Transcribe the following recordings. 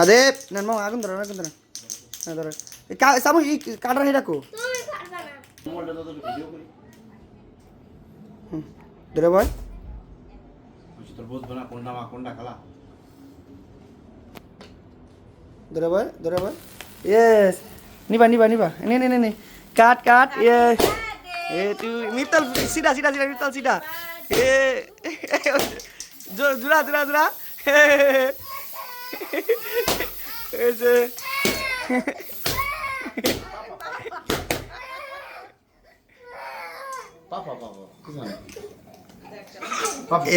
అదే నన్ను ఆగుందరా ఆగుందరా అదరా సాము ఈ కాడరా హెడకు దొరే బాయ్ దొరే బాయ్ దొరే బాయ్ ఎస్ నిబా నిబా నిబా నే నే నే నే काट काट ये ए तू मित्तल सीधा सीधा सीधा मित्तल सीधा ए जुरा जुरा जुरा এই যে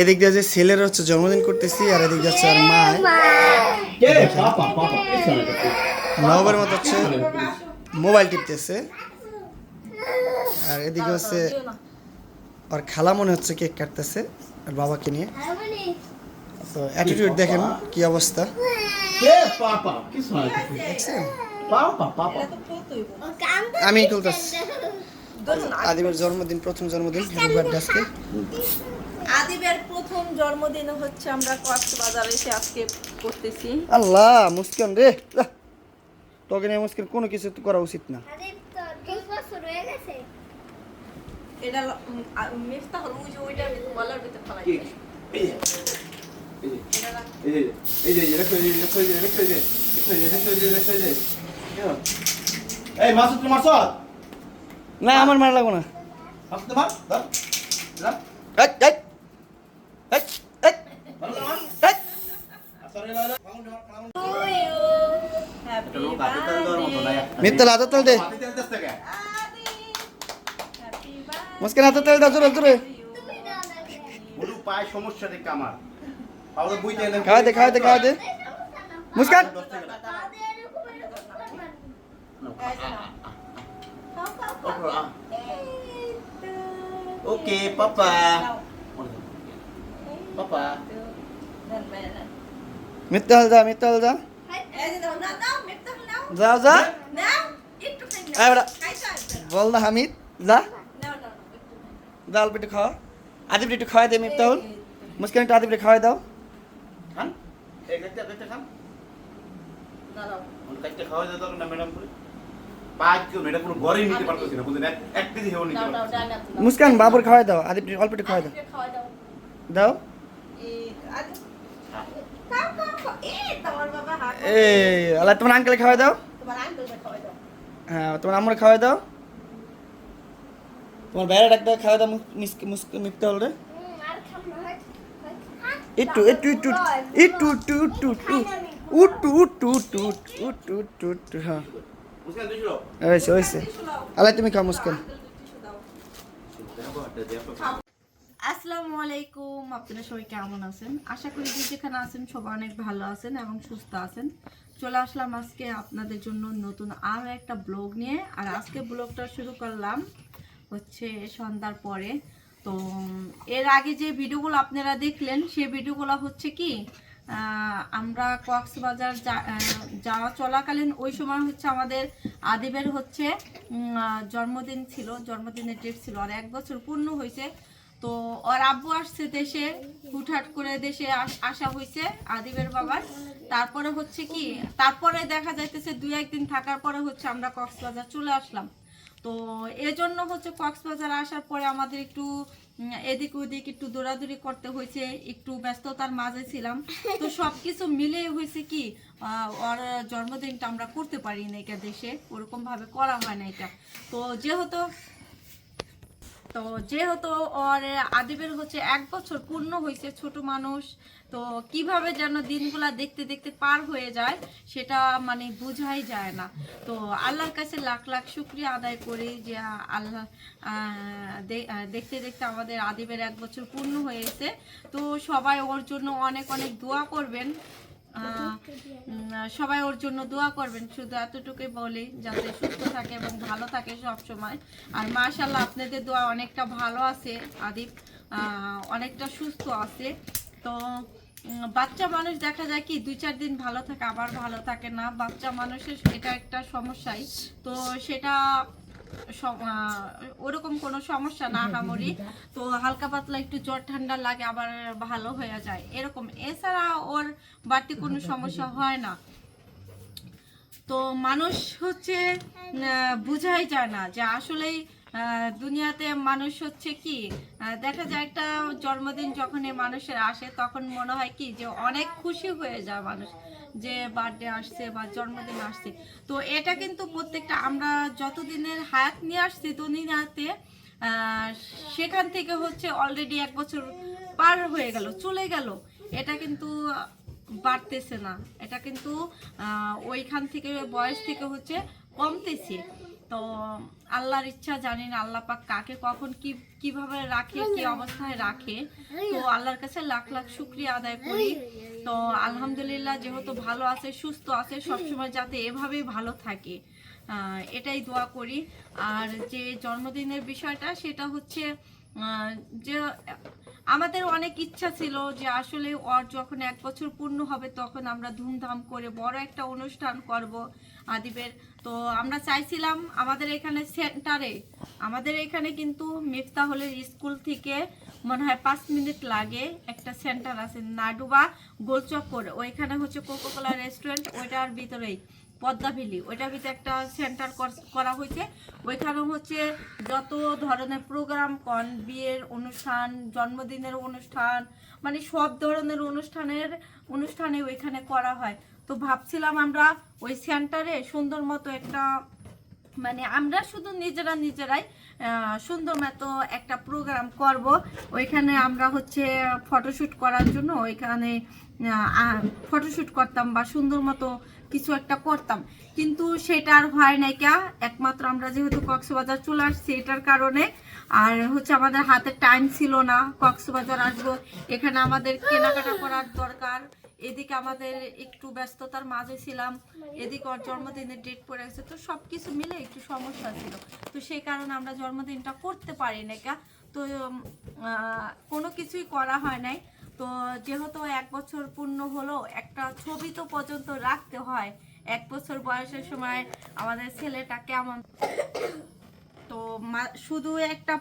এদিক দিয়ে যে ছেলের হচ্ছে জন্মদিন করতেছি আর এদিক দিয়ে হচ্ছে আর মা। নবের মতো হচ্ছে মোবাইল টিপতেছে। আর এদিকে হচ্ছে আর খালা মনে হচ্ছে কেক কাটতেছে আর বাবাকে নিয়ে। তো অ্যাটিটিউড দেখেন কি অবস্থা। আমি তুলতেছি আদিবের জন্মদিন প্রথম জন্মদিন হ্যাপি বার্থডে আজকে। আদিবের প্রথম জন্মদিন হচ্ছে আমরা কক্সবাজার এসে আজকে করতেছি। আল্লাহ মুস্কান রে। তোকে নিয়ে মুস্কান কোনো কিছু করা উচিত না। এটা মিফতা হল ওই যে ভিতর বলার ভিতর ফেলাই এই যে এই যে রেখে এই রেখে এই রেখে এই রেখে এই রেখে এই রেখে না আমার মারা লাগবো না। মাসুদ তোমার ধর ধর এই, এই, এই, এই, তেল দে মুস্কান হাতে পায় সমস্যা দেখে আমার। খাওয়া দে খাওয়া দে খাওয়া দে মুস্কান ওকে পাপা পাপা মিত্তল যা মিত্তল যা যাও যা। বল না হামিদ যা। দাল পেটে খাওয়া একটু খাওয়াই দে মিত্তল মুস্কান একটু আদিব খাওয়াই দাও এই খান। খাওয়া যেত না ম্যাডাম করে। মুস্কান বাবুর খাওয়াই দাও আদিব অল্প একটু খাওয়াই দাও দাও। দাও এই। এই, তোমার বাবা হাত এই আল্লাহ তোমার আঙ্কেলে খাওয়াই দাও তোমার আঙ্কেলকে খাওয়াই দাও। হ্যাঁ তোমার আম্মুর খাওয়াই দাও তোমার বাইরে ডাক্তার খাওয়াই দাও হল রে আর খাম না হয় একটু একটু একটু একটু একটু একটু একটু উট্টু উট্টু উট্টু উট্টু উট্টু উট্টু উট্টু হ্যাঁ হয়েছে হয়েছে আল্লাহ তুমি খাও মুস্কান আসসালামু আলাইকুম আপনারা সবাই কেমন আছেন? আশা করি যে যেখানে আছেন সবাই অনেক ভালো আছেন এবং সুস্থ আছেন। চলে আসলাম আজকে আপনাদের জন্য নতুন আরও একটা ব্লগ নিয়ে। আর আজকে ব্লগটা শুরু করলাম হচ্ছে সন্ধ্যার পরে। তো, এর আগে যে ভিডিওগুলো আপনারা দেখলেন, সেই ভিডিওগুলো হচ্ছে কি আমরা কক্সবাজার যাওয়া চলাকালীন ওই সময় হচ্ছে আমাদের আদিবের হচ্ছে জন্মদিন ছিল, জন্মদিনের ডেট ছিল, আর এক বছর পূর্ণ হয়েছে। তো ওর আব্বু আসছে দেশে, হুটহাট করে দেশে আস- হয়েছে আদিবের বাবার। তারপরে হচ্ছে কি, তারপরে দেখা যাইতেছে দুই একদিন থাকার পরে হচ্ছে আমরা কক্সবাজার চলে আসলাম। তো এজন্য হচ্ছে কক্সবাজার আসার পরে আমাদের একটু এদিক ওদিক একটু দৌড়াদৌড়ি করতে হয়েছে একটু ব্যস্ততার মাঝে ছিলাম। তো সব কিছু মিলে হয়েছে কি আহ, ওর জন্মদিনটা আমরা করতে পারি না এটা দেশে ওরকম ভাবে করা হয় না এটা। তো যেহেতু তো যেহেতু ওর আদিবের হচ্ছে এক বছর পূর্ণ হয়েছে, ছোট মানুষ, তো কীভাবে যেন দিনগুলা দেখতে দেখতে পার হয়ে যায় সেটা মানে বোঝাই যায় না। তো আল্লাহর কাছে লাখ লাখ শুক্রিয়া আদায় করি যে আল্লাহ দেখতে দেখতে আমাদের আদিবের এক বছর পূর্ণ হয়েছে। তো সবাই ওর জন্য অনেক অনেক দোয়া করবেন। সবাই ওর জন্য দোয়া করবেন, শুধু এতটুকুই বলি, যাতে সুস্থ থাকে এবং ভালো থাকে সব সময় আর মাশাল্লাহ আপনাদের দোয়া অনেকটা ভালো আছে আদিপ অনেকটা সুস্থ আছে। তো বাচ্চা মানুষ দেখা যায় কি, দুই চার দিন ভালো থাকে, আবার ভালো থাকে না। বাচ্চা মানুষের এটা একটা সমস্যাই। তো সেটা ওরকম কোনো সমস্যা না হামরি। তো হালকা পাতলা একটু জ্বর ঠান্ডা লাগে আবার ভালো হয়ে যায়। এরকম। এছাড়া ওর বাড়তি কোনো সমস্যা হয় না। তো মানুষ হচ্ছে বোঝাই যায় না যে আসলেই দুনিয়াতে মানুষ হচ্ছে কি? দেখা যায় একটা জন্মদিন যখন মানুষের আসে, তখন মনে হয় কি যে অনেক খুশি হয়ে যায় মানুষ যে বার্থডে আসছে বা জন্মদিন আসছে। তো এটা কিন্তু প্রত্যেকটা, আমরা যতদিনের হায়াত নিয়ে আসছি দুনিয়াতে সেখান থেকে হচ্ছে অলরেডি এক বছর পার হয়ে গেল, চলে গেল। এটা কিন্তু বাড়তেছে না। এটা কিন্তু ওইখান থেকে বয়স থেকে হচ্ছে কমতেছে। তো আল্লাহর ইচ্ছা জানি না আল্লাহ পাক কাকে কখন কি, কীভাবে রাখে, কি অবস্থায় রাখে। তো আল্লাহর কাছে লাখ লাখ শুক্রিয়া আদায় করি। তো আলহামদুলিল্লাহ যেহেতু ভালো আছে, সুস্থ আছে, সবসময় যাতে এভাবেই ভালো থাকে। এটাই দোয়া করি। আর যে জন্মদিনের বিষয়টা, সেটা হচ্ছে যে আমাদের অনেক ইচ্ছা ছিল যে আসলে ওর যখন এক বছর পূর্ণ হবে, তখন আমরা ধুমধাম করে বড় একটা অনুষ্ঠান করব। আদিবের। তো আমরা চাইছিলাম আমাদের এখানে সেন্টারে, আমাদের এখানে কিন্তু মিফতাহলের স্কুল থেকে মনে হয় পাঁচ মিনিট লাগে একটা সেন্টার আছে নাডুবা গোলচক্কর। ওইখানে হচ্ছে কোকোকোলা রেস্টুরেন্ট ওইটার ভিতরেই, পদ্মা ওইটার ভিতরে একটা সেন্টার করা হয়েছে। ওইখানে হচ্ছে যত ধরনের প্রোগ্রাম কন বিয়ের অনুষ্ঠান, জন্মদিনের অনুষ্ঠান মানে সব ধরনের অনুষ্ঠানের, অনুষ্ঠানে ওইখানে করা হয়। তো ভাবছিলাম আমরা ওই সেন্টারে সুন্দর মতো একটা মানে আমরা শুধু নিজেরা নিজেরাই সুন্দর মতো একটা প্রোগ্রাম করব। ওইখানে আমরা হচ্ছে ফটোশ্যুট করার জন্য ওইখানে ফটোশ্যুট করতাম বা সুন্দর মতো কিছু একটা করতাম। কিন্তু সেটা আর হয় নাই কে একমাত্র আমরা যেহেতু কক্সবাজার চলে আসছি এটার কারণে। আর হচ্ছে আমাদের হাতে টাইম ছিল না কক্সবাজার আসব। এখানে আমাদের কেনাকাটা করার দরকার। এদিকে আমাদের একটু ব্যস্ততার মাঝে ছিলাম, এদিকে ওর জন্মদিনের ডেট পড়ে গেছে, তো সব কিছু মিলে একটু সমস্যা ছিল। তো সেই কারণে আমরা জন্মদিনটা করতে পারি না কা। তো কোনো কিছুই করা হয় নাই। তো যেহেতু এক বছর পূর্ণ হলো, একটা ছবি তো পর্যন্ত রাখতে হয়। এক বছর বয়সের সময় আমাদের ছেলেটা কেমন তো শুধু একটা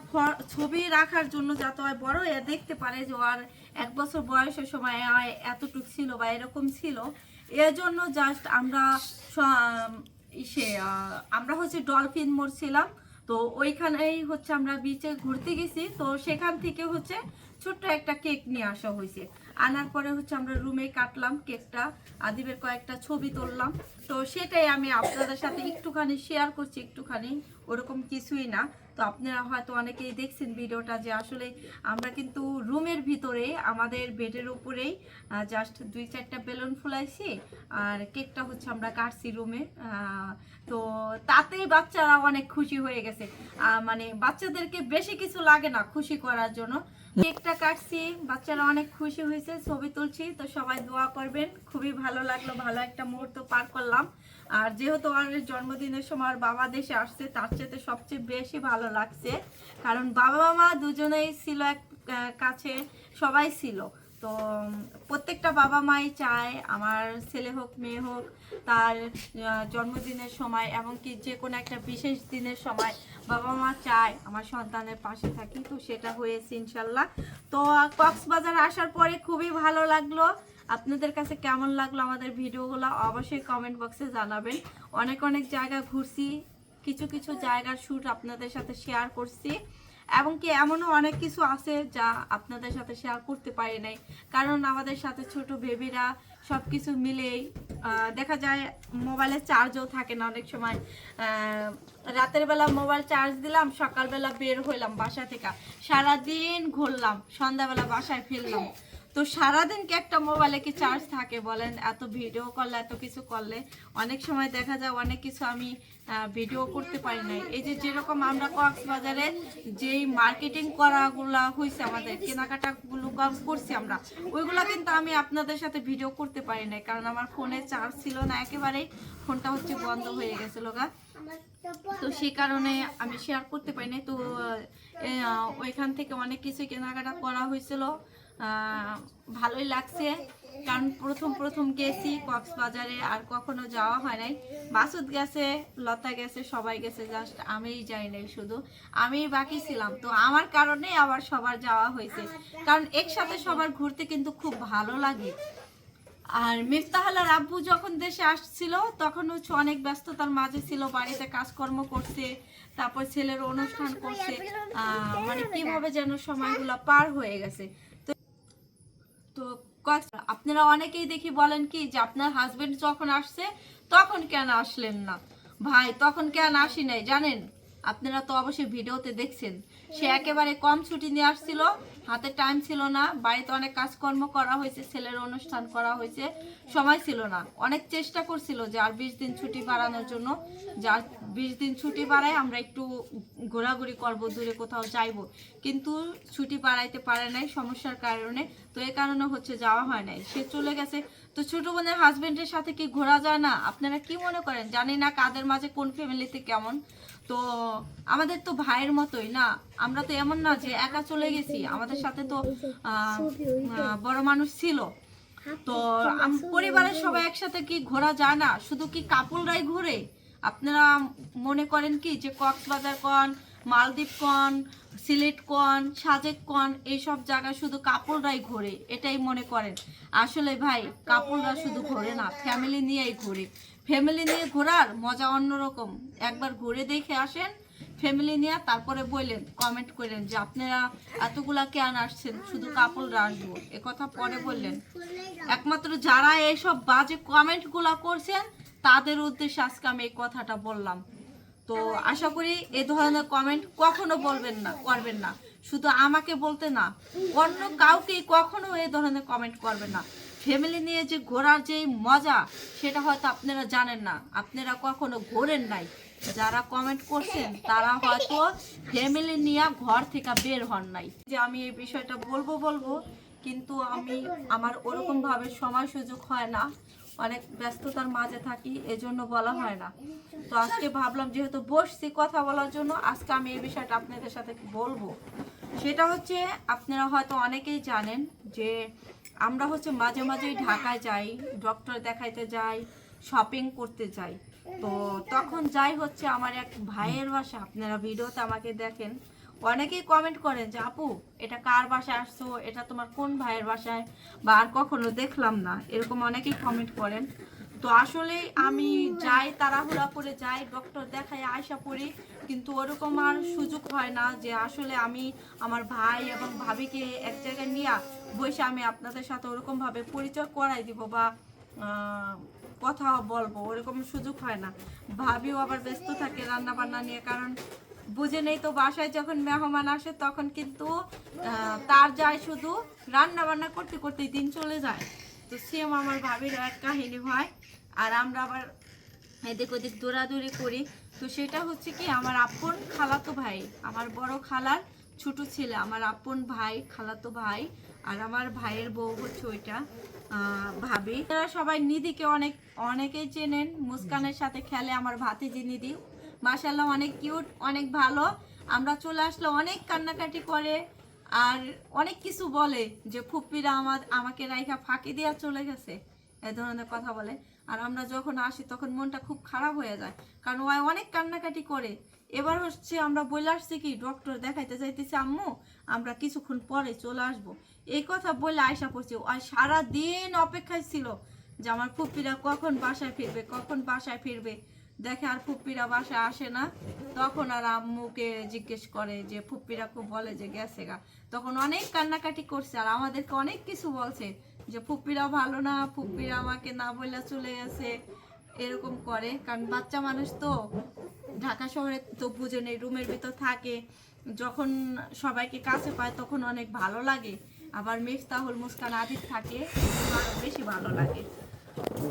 ছবি রাখার জন্য যাতে হয় বড়, এ দেখতে পারে যে আর এক বছর বয়সের সময় এতটুক ছিল বা এরকম ছিল। এর জন্য জাস্ট আমরা স- আমরা হচ্ছে ডলফিন মোড় ছিলাম। তো ওইখানেই হচ্ছে আমরা বিচে ঘুরতে গেছি। তো সেখান থেকে হচ্ছে ছোট্ট একটা কেক নিয়ে আসা হয়েছে। আনার পরে হচ্ছে আমরা রুমে কাটলাম কেকটা আদিবের কয়েকটা ছবি তুললাম। তো সেটাই আমি আপনাদের সাথে একটুখানি শেয়ার করছি, একটুখানি, ওরকম কিছুই না। তো আপনারা হয়তো অনেকেই দেখছেন ভিডিওটা যে আসলে আমরা কিন্তু রুমের ভিতরে আমাদের বেডের উপরেই জাস্ট দুই চারটা বেলুন ফুলাইছি আর কেকটা হচ্ছে আমরা কাটছি রুমে। তো তাতেই বাচ্চারা অনেক খুশি হয়ে গেছে। মানে বাচ্চাদেরকে বেশি কিছু লাগে না খুশি করার জন্য। কেকটা কাটছি, বাচ্চারা অনেক খুশি হয়েছে, ছবি তুলছি, তো সবাই দোয়া করবেন। খুবই ভালো লাগল, ভালো একটা মুহূর্ত পার করলাম। আর যেহেতু আমার জন্মদিনের সময় ওর বাবা দেশে আসছে, তার চেয়ে সবচেয়ে বেশি ভালো লাগছে। কারণ বাবা মা দুজনেই ছিল এক কাছে, সবাই ছিল। তো প্রত্যেকটা বাবা মাই চায় আমার ছেলে হোক, মেয়ে হোক, তার জন্মদিনের সময় এমনকি যে কোনো একটা বিশেষ দিনের সময় বাবা মা চায় আমার সন্তানের পাশে থাকি। তো সেটা হয়েছে ইনশাল্লাহ। তো, কক্সবাজার আসার পরে খুবই ভালো লাগল। আপনাদের কাছে কেমন লাগল আমাদের ভিডিওগুলো অবশ্যই কমেন্ট বক্সে জানাবেন। অনেক অনেক জায়গা ঘুরছি, কিছু কিছু জায়গার শ্যুট আপনাদের সাথে শেয়ার করছি, এবং কি এমনও অনেক কিছু আছে যা আপনাদের সাথে শেয়ার করতে পারি নাই। কারণ আমাদের সাথে ছোট বেবিরা সব কিছু মিলেই দেখা যায় মোবাইলে চার্জও থাকে না অনেক সময়। রাতের বেলা মোবাইল চার্জ দিলাম, সকালবেলা বের হইলাম বাসা থেকে। সারাদিন ঘুরলাম, সন্ধ্যাবেলা বাসায় ফিরলাম। তো সারাদিন কি একটা মোবাইলে কি চার্জ থাকে বলেন? এত ভিডিও করলে এত কিছু করলে অনেক সময় দেখা যায় অনেক কিছু আমি ভিডিও করতে পারি নাই। এই যে যেরকম আমরা কক্সবাজারে যেই মার্কেটিং করাগুলা হয়েছে আমাদের, কেনাকাটাগুলো করছি আমরা, ওইগুলা কিন্তু আমি আপনাদের সাথে ভিডিও করতে পারি নাই। কারণ আমার ফোনে চার্জ ছিল না একেবারেই ফোনটা হচ্ছে বন্ধ হয়ে গেছিল গা তো সেই কারণে আমি শেয়ার করতে পারি নাই। তো ওইখান থেকে অনেক কিছু কেনাকাটা করা হয়েছিল। ভালোই লাগছে। কারণ প্রথম প্রথম গেছি কক্সবাজারে, আর কখনো যাওয়া হয় নাই। মাসুদ গেছে, লতা গেছে, সবাই গেছে জাস্ট আমিই যাই নাই শুধু। আমি বাকি ছিলাম। তো আমার কারণে আবার সবার যাওয়া হয়েছে। কারণ একসাথে সবার ঘুরতে কিন্তু খুব ভালো লাগে। আর মিফতাহালার আব্বু যখন দেশে আসছিল, তখন হচ্ছে অনেক ব্যস্ততার মাঝে ছিল, বাড়িতে কাজকর্ম করছে, তারপর ছেলের অনুষ্ঠান করছে। মানে কীভাবে যেন সময়গুলো পার হয়ে গেছে। তো আপনারা অনেকেই দেখি বলেন কি যে আপনার হাজবেন্ড যখন আসছে, তখন কেন আসলেন না? ভাই, তখন কেন আসি নাই, জানেন? আপনারা তো অবশ্যই ভিডিওতে দেখছেন। সে একেবারে কম ছুটি নিয়ে আসছিল, হাতে টাইম ছিল না, বাড়িতে অনেক কাজকর্ম করা হয়েছে, ছেলের অনুষ্ঠান করা হয়েছে, সময় ছিল না। অনেক চেষ্টা করছিল যে আর বিশ দিন ছুটি বাড়ানোর জন্য যার বিশ দিন ছুটি বাড়ায় আমরা একটু ঘোরাঘুরি করব, দূরে কোথাও যাইব। কিন্তু ছুটি বাড়াইতে পারে নাই সমস্যার কারণে, তো এ কারণে হচ্ছে যাওয়া হয় নাই। সে চলে গেছে। তো ছোট বোনের হাজবেন্ডের সাথে কি ঘোরা যায় না? আপনারা কি মনে করেন? জানি না কাদের মাঝে কোন ফ্যামিলিতে কেমন। তো আমাদের তো ভাইয়ের মতোই, না? আমরা তো এমন না যে একা চলে গেছি। আমাদের সাথে তো বড় মানুষ ছিল। তো পরিবারের সবাই একসাথে কি ঘোরা যায় না? শুধু কি কাপুলরাই ঘুরে? আপনারা মনে করেন কি যে কক্সবাজার কন, মালদ্বীপ কন, সিলেট কন, সাজেক কন, এইসব জায়গায় শুধু কাপড়রাই ঘোরে, এটাই মনে করেন। আসলে ভাই কাপড়রা শুধু ঘোরে না, ফ্যামিলি নিয়েই ঘোরে। ফ্যামিলি নিয়ে ঘোরার মজা অন্যরকম। একবার ঘুরে দেখে আসেন ফ্যামিলি নিয়ে, তারপরে বললেন কমেন্ট করেন যে আপনারা এতগুলা কেন আসছেন? শুধু কাপড়রা আসব। কথা পরে বললেন। একমাত্র যারা এইসব বাজে কমেন্টগুলা করছেন, তাদের উদ্দেশ্যে আজকে আমি এই কথাটা বললাম। তো আশা করি এ ধরনের কমেন্ট কখনো বলবেন না, করবেন না। শুধু আমাকে বলতে না, অন্য কাউকে কখনো এ ধরনের কমেন্ট করবেন না। ফ্যামিলি নিয়ে যে ঘোরার যে মজা, সেটা হয়তো আপনারা জানেন না। আপনারা কখনো ঘোরেন নাই। যারা কমেন্ট করছেন, তারা হয়তো ফ্যামিলি নিয়ে ঘর থেকে বের হন নাই। যে আমি এই বিষয়টা বলব বলব, কিন্তু আমি আমার ওরকম ভাবে সময় সুযোগ হয় না। অনেক ব্যস্ততার মাঝে থাকি, এজন্য বলা হয় না। তো আজকে ভাবলাম, যেহেতু বসছি কথা বলার জন্য, আজকে আমি এই বিষয়টা আপনাদের সাথে বলব। সেটা হচ্ছে, আপনারা হয়তো অনেকেই জানেন যে আমরা হচ্ছে মাঝে মাঝেই ঢাকায় যাই ডক্টর দেখাইতে যাই শপিং করতে যাই। তো তখন যাই হচ্ছে আমার এক ভাইয়ের বাসা, আপনারা ভিডিওতে আমাকে দেখেন। অনেকেই কমেন্ট করেন যে, আপু, এটা কার বাসায় আসছো? এটা তোমার কোন ভাইয়ের বাসায়? বা আর কখনো দেখলাম না। এরকম অনেকেই কমেন্ট করেন। তো আসলে আমি যাই, তাড়াহুড়া করে যাই ডক্টর দেখাই আয়সা পড়ি, কিন্তু ওরকম আর সুযোগ হয় না যে আসলে আমি আমার ভাই এবং ভাবিকে এক জায়গায় নিয়ে বসে আমি আপনাদের সাথে ওরকমভাবে পরিচয় করাই দিব বা কথা বলব, ওরকম সুযোগ হয় না। ভাবিও আবার ব্যস্ত থাকে রান্না বান্না নিয়ে, কারণ বুঝে নেই তো বাসায় যখন মেহমান আসে তখন কিন্তু তার যায় শুধু রান্না বান্না করতে, করতেই দিন চলে যায়। তো সেম আমার ভাবির এক কাহিনী হয়। আর আমরা আবার এদিক ওদিক দৌড়াদৌড়ি করি। তো সেটা হচ্ছে কি, আমার আপন খালাতো ভাই, আমার বড় খালার ছোট ছেলে, আমার আপন ভাই, খালাতো ভাই, আর আমার ভাইয়ের বউ হচ্ছে ওইটা ভাবি। তারা সবাই নিধিকে অনেক, অনেকেই চেনেন। মুস্কানের সাথে খেলে আমার ভাতিজি নিধি। মাসাল্লাহ অনেক কিউট অনেক ভালো। আমরা চলে আসলে অনেক কান্নাকাটি করে। আর অনেক কিছু বলে যে ফুপ্পিরা আমার, আমাকে রাইখা ফাঁকি দিয়া চলে গেছে এ ধরনের কথা বলে। আর আমরা যখন আসি, তখন মনটা খুব খারাপ হয়ে যায়। কারণ ও অনেক কান্নাকাটি করে। এবার হচ্ছে আমরা বলে আসছি কি ডক্টর দেখাইতে যাইতেছি, আম্মু, আমরা কিছুক্ষণ পরে চলে আসব। এই কথা বলে আয়সা পড়ছে। আর সারা দিন অপেক্ষায় ছিল যে আমার ফুপ্পিরা কখন বাসায় ফিরবে, কখন বাসায় ফিরবে। দেখে আর ফুপ্পিরা বাসা আসে না। তখন আর আম্মুকে জিজ্ঞেস করে যে, ফুপ্পিরা খুব বলে যে গেছে গা। তখন অনেক কান্নাকাটি করছে আর আমাদেরকে অনেক কিছু বলছে যে, ফুপ্পিরা ভালো না, ফুপ্পিরা আমাকে না বলে চলে গেছে। এরকম করে। কারণ বাচ্চা মানুষ তো, ঢাকা শহরে তো বুঝে নেই, রুমের ভিতর থাকে। যখন সবাইকে কাছে পায় তখন অনেক ভালো লাগে। আবার মিফতাহুল মুস্কান আদিত থাকে তখন আরও বেশি ভালো লাগে।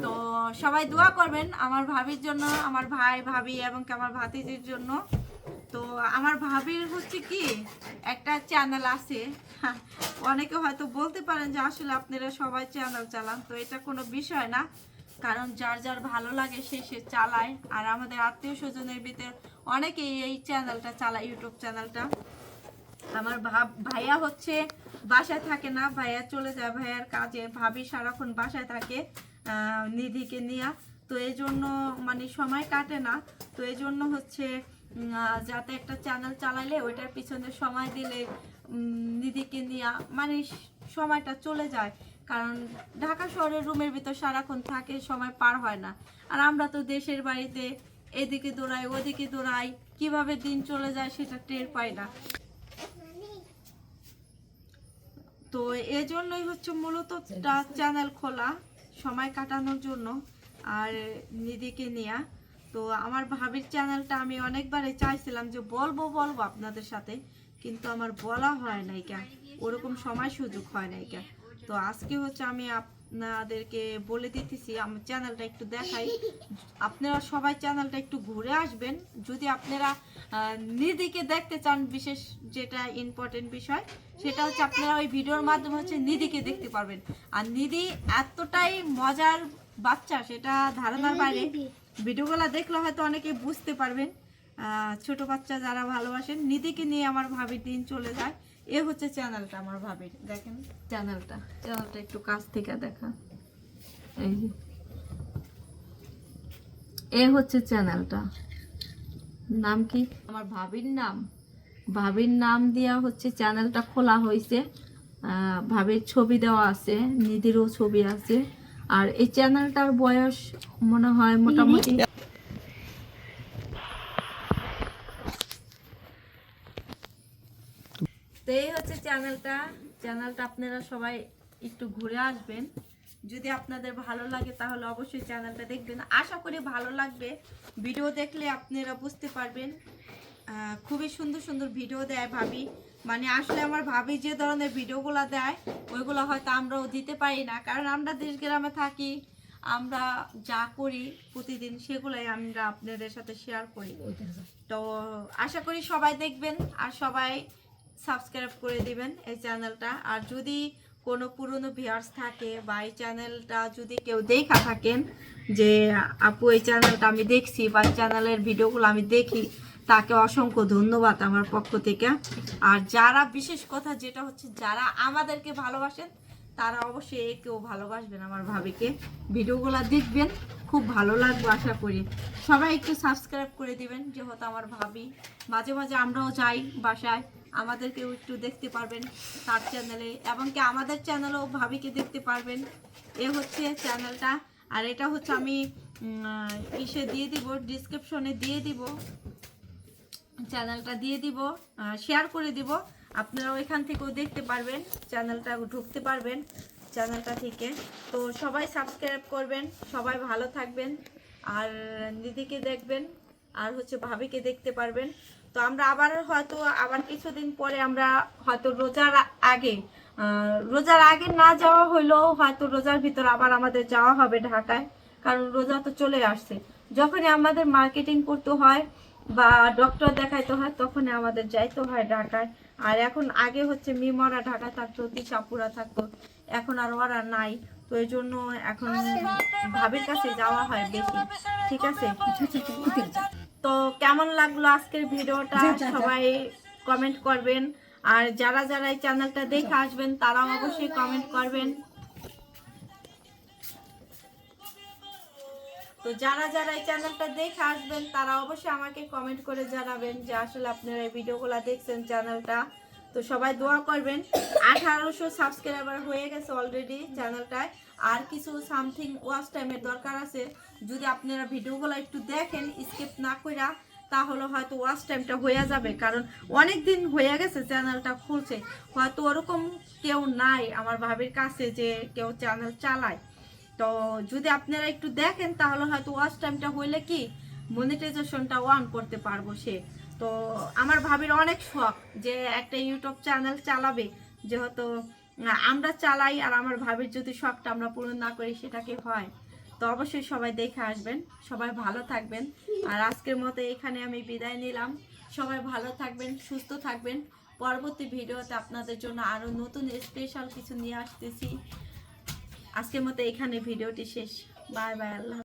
তো সবাই দোয়া করবেন আমার ভাবির জন্য, আমার ভাই, ভাবি এবং আমার ভাতিজির জন্য। তো আমার ভাবির হচ্ছে কি, একটা চ্যানেল আছে। অনেকে হয়তো বলতে পারেন যে আসলে আপনারা সবাই চ্যানেল চালান, তো এটা কোনো বিষয় না। কারণ যার যার ভালো লাগে সে সে চালায়। আর আমাদের আত্মীয় স্বজনের ভিতর অনেকেই এই চ্যানেলটা চালায় ইউটিউব চ্যানেলটা আমার ভাইয়া হচ্ছে বাসায় থাকে না, ভাইয়া চলে যায় ভাইয়ার কাজে। ভাবি সারাক্ষণ বাসায় থাকে। নিধিকে নিয়ে। তো এই জন্য মানে সময় কাটে না। তো এই জন্য হচ্ছে যাতে একটা চ্যানেল চালাইলে ওইটার পিছনে সময় দিলে নিধিকে নিয়ে মানে সময়টা চলে যায়। কারণ ঢাকা শহরের রুমের ভিতর সারাক্ষণ থাকে সময় পার হয় না। আর আমরা তো দেশের বাড়িতে এদিকে দৌড়াই ওদিকে দৌড়াই কীভাবে দিন চলে যায় সেটা টের পাই না। তো এজন্যই হচ্ছে মূলত চ্যানেল খোলা। সময় কাটানোর জন্য আর নিধিকে নিয়ে। তো আমার ভাবির চ্যানেলটা আমি অনেকবারই চাইছিলাম যে বলব বলব আপনাদের সাথে, কিন্তু আমার বলা হয় নাই কেন? ওরকম সময় সুযোগ হয় নাই কেন? তো আজকে হচ্ছে আমি আপনাদেরকে বলে দিতেছি, আমার চ্যানেলটা একটু দেখাই। আপনারা সবাই চ্যানেলটা একটু ঘুরে আসবেন। যদি আপনারা নিদিকে দেখতে চান, বিশেষ যেটা ইম্পর্টেন্ট বিষয় সেটা হচ্ছে আপনারা ওই ভিডিওর মাধ্যমে হচ্ছে নিধিকে দেখতে পারবেন। আর নিধি এতটাই মজার বাচ্চা সেটা ধারণার বাইরে। ভিডিওগুলো দেখলে হয়তো অনেকে বুঝতে পারবেন। ছোট বাচ্চা যারা ভালোবাসেন নিধিকে নিয়ে আমার ভাবির দিন চলে যায়। এ হচ্ছে চ্যানেলটা আমার ভাবির। দেখেন চ্যানেলটা। চ্যানেলটা একটু কাছ থেকে দেখা। এই যে। এ হচ্ছে চ্যানেলটা। নাম কি? আমার ভাবির নাম। ভাবির নাম দিয়া হচ্ছে চ্যানেলটা খোলা হয়েছে ভাবির ছবি দেওয়া আছে, নিধিরও ছবি আছে। আর এই চ্যানেলটার বয়স মনে হয় মোটামুটি তো এই হচ্ছে চ্যানেলটা। চ্যানেলটা আপনারা সবাই একটু ঘুরে আসবেন। যদি আপনাদের ভালো লাগে তাহলে অবশ্যই চ্যানেলটা দেখবেন। আশা করি ভালো লাগবে। ভিডিও দেখলে আপনারা বুঝতে পারবেন। খুবই সুন্দর সুন্দর ভিডিও দেয় ভাবি। মানে আসলে আমার ভাবি যে ধরনের ভিডিওগুলো দেয়, ওইগুলো হয়তো আমরাও দিতে পারি না। কারণ আমরা দেশ গ্রামে থাকি, আমরা যা করি প্রতিদিন সেগুলোই আমরা আপনাদের সাথে শেয়ার করি। তো আশা করি সবাই দেখবেন আর সবাই সাবস্ক্রাইব করে দিবেন এই চ্যানেলটা আর যদি কোনো পুরনো ভিউয়ার্স থাকে বা এই চ্যানেলটা যদি কেউ দেখা থাকেন যে, আপু, এই চ্যানেলটা আমি দেখছি বা চ্যানেলের ভিডিওগুলো আমি দেখি তাকে অসংখ্য ধন্যবাদ আমার পক্ষ থেকে। আর যারা, বিশেষ কথা যেটা হচ্ছে, যারা আমাদেরকে ভালোবাসেন, তারা অবশ্যই একেও ভালোবাসবেন আমার ভাবিকে। ভিডিওগুলো দেখবেন, খুব ভালো লাগবে আশা করি। সবাই একটু সাবস্ক্রাইব করে দিবেন, যেহেতু আমার ভাবি। মাঝে মাঝে আমরাও যাই বাসায়, আমাদেরকেও একটু দেখতে পারবেন তার চ্যানেলে এবং কি আমাদের চ্যানেলেও ভাবিকে দেখতে পারবেন। এ হচ্ছে চ্যানেলটা আর এটা হচ্ছে আমি ইসে দিয়ে দিব ডিসক্রিপশনে দিয়ে দিব। চ্যানেলটা দিয়ে দিব শেয়ার করে দিব। আপনারা ওইখান থেকেও দেখতে পারবেন চ্যানেলটা ঢুকতে পারবেন চ্যানেলটা থেকে। তো সবাই সাবস্ক্রাইব করবেন, সবাই ভালো থাকবেন, আর দিদিকে দেখবেন, আর হচ্ছে ভাবিকে দেখতে পারবেন। তো আমরা আবার হয়তো, আবার কিছুদিন পরে আমরা হয়তো রোজার আগে রোজার আগে না যাওয়া হইলেও হয়তো রোজার ভিতর আবার আমাদের যাওয়া হবে ঢাকায়, কারণ রোজা তো চলে আসছে। যখনই আমাদের মার্কেটিং করতে হয় বা ডক্টর দেখাইতে হয় তখন আমাদের যাইতে হয় ঢাকায়। আর এখন আগে হচ্ছে মিমরা ঢাকা থাকতো তিশাপুরা থাকতো এখন আর ওরা নাই। তো এই জন্য এখন ভাবির কাছে যাওয়া হয় বেশি ঠিক আছে? তো কেমন লাগল আজকের ভিডিওটা? সবাই কমেন্ট করবেন। আর যারা যারা এই চ্যানেলটা দেখে আসবেন তারাও অবশ্যই কমেন্ট করবেন। তো যারা যারা এই চ্যানেলটা দেখে আসবেন, তারা অবশ্যই আমাকে কমেন্ট করে জানাবেন যে আসলে আপনারা এই ভিডিওগুলো দেখছেন চ্যানেলটা। তো সবাই দোয়া করবেন। আঠারোশো সাবস্ক্রাইবার হয়ে গেছে অলরেডি চ্যানেলটায়। আর কিছু সামথিং ওয়াচ টাইমের দরকার আছে। যদি আপনারা ভিডিওগুলো একটু দেখেন স্কিপ না কইরা, তাহলে হয়তো ওয়াচ টাইমটা হয়ে যাবে। কারণ অনেক দিন হয়ে গেছে চ্যানেলটা খুলছে। হয়তো ওরকম কেউ নাই আমার ভাবির কাছে যে কেউ চ্যানেল চালায়। তো যদি আপনারা একটু দেখেন, তাহলে হয়তো ওয়াচ টাইমটা হইলে কি মনিটাইজেশনটা অন করতে পারব সে। তো আমার ভাবির অনেক শখ যে একটা ইউটিউব চ্যানেল চালাবে, যেহেতু আমরা চালাই আর আমার ভাবির যদি শখটা আমরা পূরণ না করি সেটাকে হয়? তো অবশ্যই সবাই দেখে আসবেন। সবাই ভালো থাকবেন। আর আজকের মতো এখানে আমি বিদায় নিলাম। সবাই ভালো থাকবেন, সুস্থ থাকবেন। পরবর্তী ভিডিওতে আপনাদের জন্য আরও নতুন স্পেশাল কিছু নিয়ে আসতেছি। আজকের মতো এখানে ভিডিওটি শেষ। বাই বাই আল্লাহ